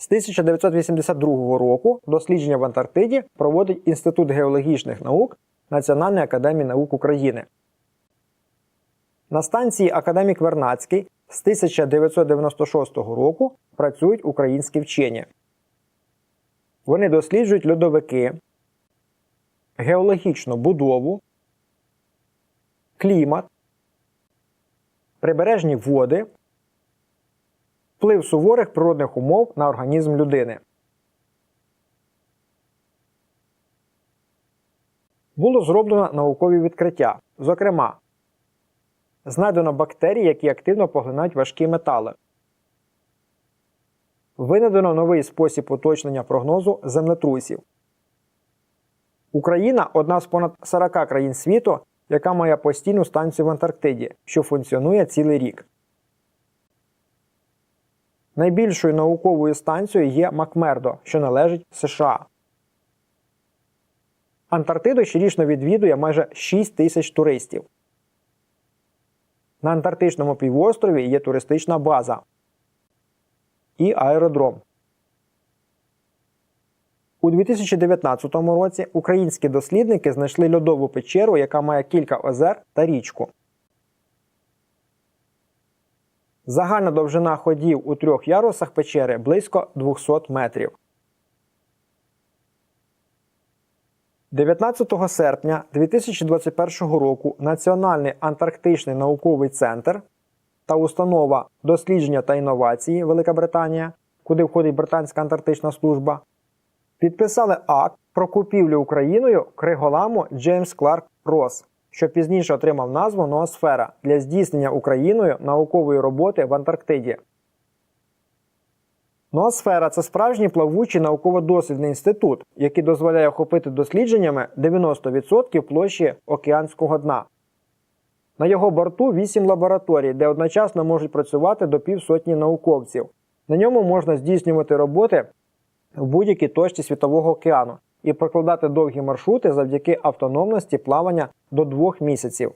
З 1982 року дослідження в Антарктиді проводить Інститут геологічних наук Національної академії наук України. На станції Академік Вернацький з 1996 року працюють українські вчені. Вони досліджують льодовики, геологічну будову, клімат, прибережні води, вплив суворих природних умов на організм людини. Було зроблено наукові відкриття. Зокрема, знайдено бактерії, які активно поглинають важкі метали. Винайдено новий спосіб уточнення прогнозу землетрусів. Україна одна з понад 40 країн світу, яка має постійну станцію в Антарктиді, що функціонує цілий рік. Найбільшою науковою станцією є Макмердо, що належить США. Антарктиду щорічно відвідує майже 6 тисяч туристів. На Антарктичному півострові є туристична база і аеродром. У 2019 році українські дослідники знайшли льодову печеру, яка має кілька озер та річку. Загальна довжина ходів у трьох ярусах печери близько 200 метрів. 19 серпня 2021 року Національний антарктичний науковий центр та установа дослідження та інновації Велика Британія, куди входить Британська антарктична служба, підписали акт про купівлю Україною криголаму Джеймс Кларк Росс, що пізніше отримав назву Ноосфера для здійснення Україною наукової роботи в Антарктиді. Ноосфера це справжній плавучий науково-дослідний інститут, який дозволяє охопити дослідженнями 90% площі океанського дна. На його борту 8 лабораторій, де одночасно можуть працювати до півсотні науковців. На ньому можна здійснювати роботи в будь-якій точці світового океану і прокладати довгі маршрути завдяки автономності плавання до двох місяців.